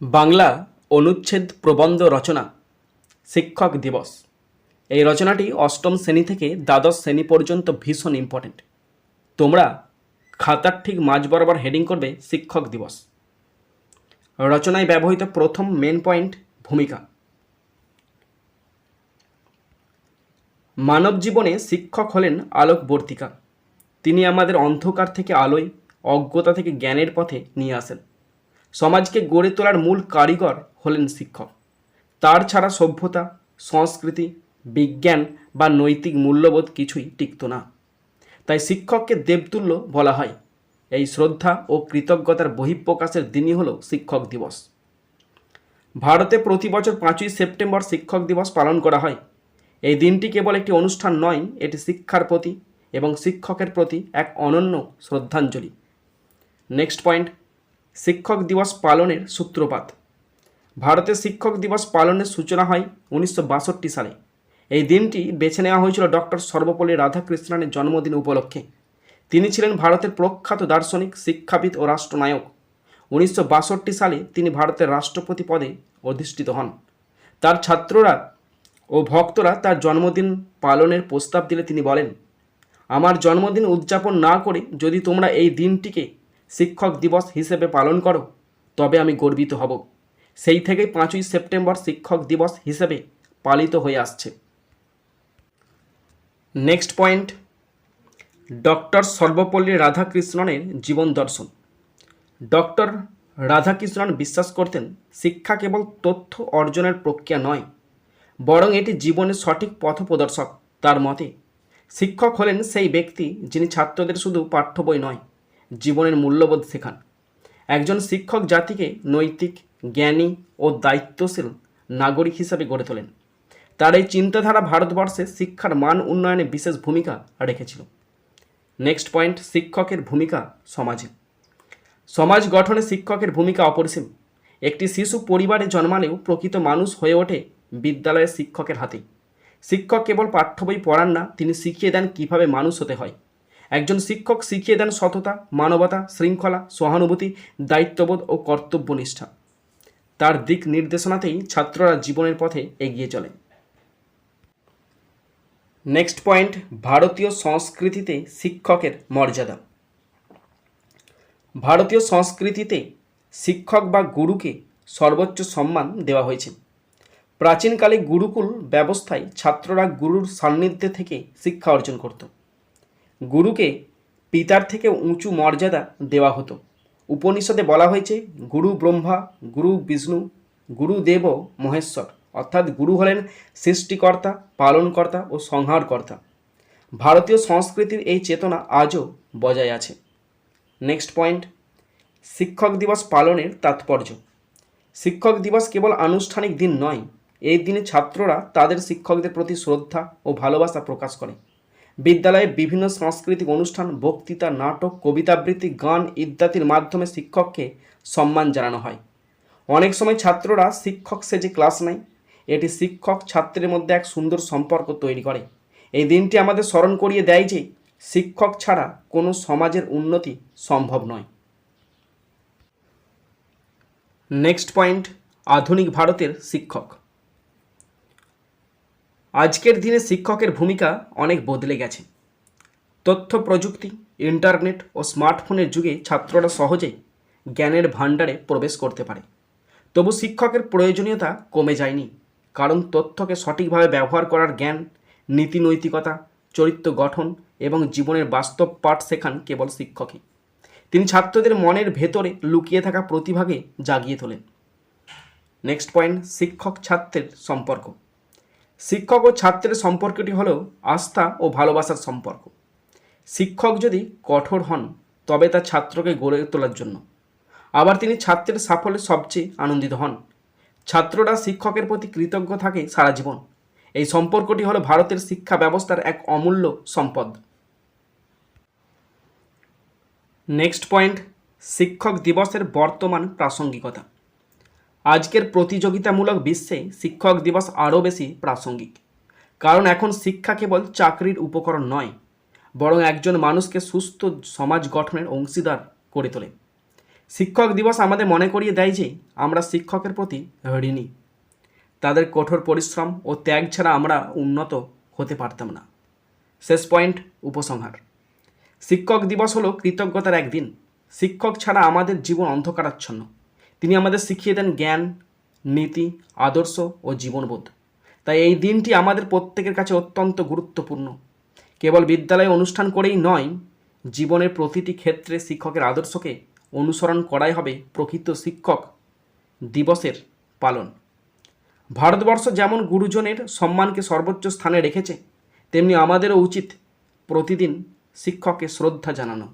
বাংলা অনুচ্ছেদ প্রবন্ধ রচনা, শিক্ষক দিবস। এই রচনাটি অষ্টম শ্রেণি থেকে দ্বাদশ শ্রেণি পর্যন্ত ভীষণ ইম্পর্ট্যান্ট তোমরা খাতার ঠিক মাঝ বরাবর হেডিং করবে শিক্ষক দিবস। রচনায় ব্যবহৃত প্রথম মেন পয়েন্ট ভূমিকা। মানব জীবনে শিক্ষক হলেন আলোকবর্তিকা। তিনি আমাদের অন্ধকার থেকে আলোয়, অজ্ঞতা থেকে জ্ঞানের পথে নিয়ে আসেন। সমাজকে গড়ে তোলার মূল কারিগর হলেন শিক্ষক। তার ছাড়া সভ্যতা, সংস্কৃতি, বিজ্ঞান বা নৈতিক মূল্যবোধ কিছুই টিকত না। তাই শিক্ষককে দেবতুল্য বলা হয়। এই শ্রদ্ধা ও কৃতজ্ঞতার বহিঃপ্রকাশের দিনই হল শিক্ষক দিবস। ভারতে প্রতি বছর পাঁচই সেপ্টেম্বর শিক্ষক দিবস পালন করা হয়। এই দিনটি কেবল একটি অনুষ্ঠান নয়, এটি শিক্ষার প্রতি এবং শিক্ষকের প্রতি এক অনন্য শ্রদ্ধাঞ্জলি। Next point. শিক্ষক দিবস পালনের সূত্রপাত। ভারতে শিক্ষক দিবস পালনের সূচনা হয় উনিশশো বাষট্টি সালে। এই দিনটি বেছে নেওয়া হয়েছিল ডক্টর সর্বপল্লী রাধাকৃষ্ণনের জন্মদিন উপলক্ষে। তিনি ছিলেন ভারতের প্রখ্যাত দার্শনিক, শিক্ষাবিদ ও রাষ্ট্রনায়ক। উনিশশো বাষট্টি সালে তিনি ভারতের রাষ্ট্রপতি পদে অধিষ্ঠিত হন। তার ছাত্ররা ও ভক্তরা তার জন্মদিন পালনের প্রস্তাব দিলে তিনি বলেন, আমার জন্মদিন উদযাপন না করে যদি তোমরা এই দিনটিকে শিক্ষক দিবস হিসেবে পালন করো, তবে আমি গর্বিত হব। সেই থেকেই পাঁচই সেপ্টেম্বর শিক্ষক দিবস হিসেবে পালিত হয়ে আসছে। নেক্সট পয়েন্ট, ডক্টর সর্বপল্লী রাধাকৃষ্ণনের জীবন দর্শন। ডক্টর রাধাকৃষ্ণন বিশ্বাস করতেন, শিক্ষা কেবল তথ্য অর্জনের প্রক্রিয়া নয়, বরং এটি জীবনের সঠিক পথপ্রদর্শক তার মতে, শিক্ষক হলেন সেই ব্যক্তি যিনি ছাত্রদের শুধু পাঠ্য বই নয় জীবনের মূল্যবোধ শেখান। একজন শিক্ষক জাতিকে নৈতিক, জ্ঞানী ও দায়িত্বশীল নাগরিক হিসাবে গড়ে তোলেন। তার এই চিন্তাধারা ভারতবর্ষে শিক্ষার মান উন্নয়নে বিশেষ ভূমিকা রেখেছিল। নেক্সট পয়েন্ট শিক্ষকের ভূমিকা সমাজে। সমাজ গঠনে শিক্ষকের ভূমিকা অপরিসীম। একটি শিশু পরিবারে জন্মালেও প্রকৃত মানুষ হয়ে ওঠে বিদ্যালয়ের শিক্ষকের হাতে শিক্ষক কেবল পাঠ্য বই পড়ান না, তিনি শিখিয়ে দেন কীভাবে মানুষ হতে হয়। একজন শিক্ষক শিখিয়ে দেন সততা, মানবতা, শৃঙ্খলা, সহানুভূতি, দায়িত্ববোধ ও কর্তব্যনিষ্ঠা। তার দিক নির্দেশনাতেই ছাত্ররা জীবনের পথে এগিয়ে চলে। নেক্সট পয়েন্ট ভারতীয় সংস্কৃতিতে শিক্ষকের মর্যাদা। ভারতীয় সংস্কৃতিতে শিক্ষক বা গুরুকে সর্বোচ্চ সম্মান দেওয়া হয়েছে। প্রাচীনকালে গুরুকুল ব্যবস্থায় ছাত্ররা গুরুর সান্নিধ্যে থেকে শিক্ষা অর্জন করত। গুরুকে পিতার থেকে উঁচু মর্যাদা দেওয়া হতো। উপনিষদে বলা হয়েছে, গুরু ব্রহ্মা, গুরু বিষ্ণু গুরুদেব মহেশ্বর। অর্থাৎ গুরু হলেন সৃষ্টিকর্তা, পালনকর্তা ও সংহারকর্তা। ভারতীয় সংস্কৃতির এই চেতনা আজও বজায় আছে। নেক্সট পয়েন্ট, শিক্ষক দিবস পালনের তাৎপর্য। শিক্ষক দিবস কেবল আনুষ্ঠানিক দিন নয়, এই দিনে ছাত্ররা তাদের শিক্ষকদের প্রতি শ্রদ্ধা ও ভালোবাসা প্রকাশ করে। বিদ্যালয়ে বিভিন্ন সাংস্কৃতিক অনুষ্ঠান, বক্তৃতা, নাটক, কবিতাবৃত্তি, গান ইত্যাদির মাধ্যমে শিক্ষককে সম্মান জানানো হয়। অনেক সময় ছাত্ররা শিক্ষক সেজে ক্লাস নেয়। এটি শিক্ষক ছাত্রের মধ্যে এক সুন্দর সম্পর্ক তৈরি করে। এই দিনটি আমাদের স্মরণ করিয়ে দেয় যে শিক্ষক ছাড়া কোনো সমাজের উন্নতি সম্ভব নয়। নেক্সট পয়েন্ট, আধুনিক ভারতের শিক্ষক। আজকের দিনে শিক্ষকের ভূমিকা অনেক বদলে গেছে। তথ্য প্রযুক্তি, ইন্টারনেট ও স্মার্টফোনের যুগে ছাত্ররা সহজেই জ্ঞানের ভাণ্ডারে প্রবেশ করতে পারে। তবু শিক্ষকের প্রয়োজনীয়তা কমে যায়নি, কারণ তথ্যকে সঠিকভাবে ব্যবহার করার জ্ঞান, নীতি নৈতিকতা, চরিত্র গঠন এবং জীবনের বাস্তব পাঠ শেখান কেবল শিক্ষকই। তিনি ছাত্রদের মনের ভেতরে লুকিয়ে থাকা প্রতিভাকে জাগিয়ে তোলেন। নেক্সট পয়েন্ট শিক্ষক ছাত্রের সম্পর্ক। শিক্ষক ও ছাত্রের সম্পর্কটি হল আস্থা ও ভালোবাসার সম্পর্ক। শিক্ষক যদি কঠোর হন, তবে তার ছাত্রকে গড়ে তোলার জন্য। আবার তিনি ছাত্রের সাফল্যে সবচেয়ে আনন্দিত হন। ছাত্ররা শিক্ষকের প্রতি কৃতজ্ঞ থাকে সারা জীবন। এই সম্পর্কটি হলো ভারতের শিক্ষা ব্যবস্থার এক অমূল্য সম্পদ। নেক্সট পয়েন্ট শিক্ষক দিবসের বর্তমান প্রাসঙ্গিকতা। আজকের প্রতিযোগিতামূলক বিশ্বে শিক্ষক দিবস আরও বেশি প্রাসঙ্গিক। কারণ এখন শিক্ষা কেবল চাকরির উপকরণ নয়, বরং একজন মানুষকে সুস্থ সমাজ গঠনের অংশীদার করে তোলে। শিক্ষক দিবস আমাদের মনে করিয়ে দেয় যে আমরা শিক্ষকের প্রতি ঋণী। তাদের কঠোর পরিশ্রম ও ত্যাগ ছাড়া আমরা উন্নত হতে পারতাম না। শেষ পয়েন্ট, উপসংহার। শিক্ষক দিবস হলো কৃতজ্ঞতার একদিন। শিক্ষক ছাড়া আমাদের জীবন অন্ধকারাচ্ছন্ন। তিনি আমাদের শিখিয়ে দেন জ্ঞান, নীতি, আদর্শ ও জীবনবোধ। তাই এই দিনটি আমাদের প্রত্যেকের কাছে অত্যন্ত গুরুত্বপূর্ণ। কেবল বিদ্যালয়ে অনুষ্ঠান করেই নয়, জীবনের প্রতিটি ক্ষেত্রে শিক্ষকের আদর্শকে অনুসরণ করাই হবে প্রকৃত শিক্ষক দিবসের পালন। ভারতবর্ষ যেমন গুরুজনের সম্মানকে সর্বোচ্চ স্থানে রেখেছে, তেমনি আমাদেরও উচিত প্রতিদিন শিক্ষককে শ্রদ্ধা জানানো।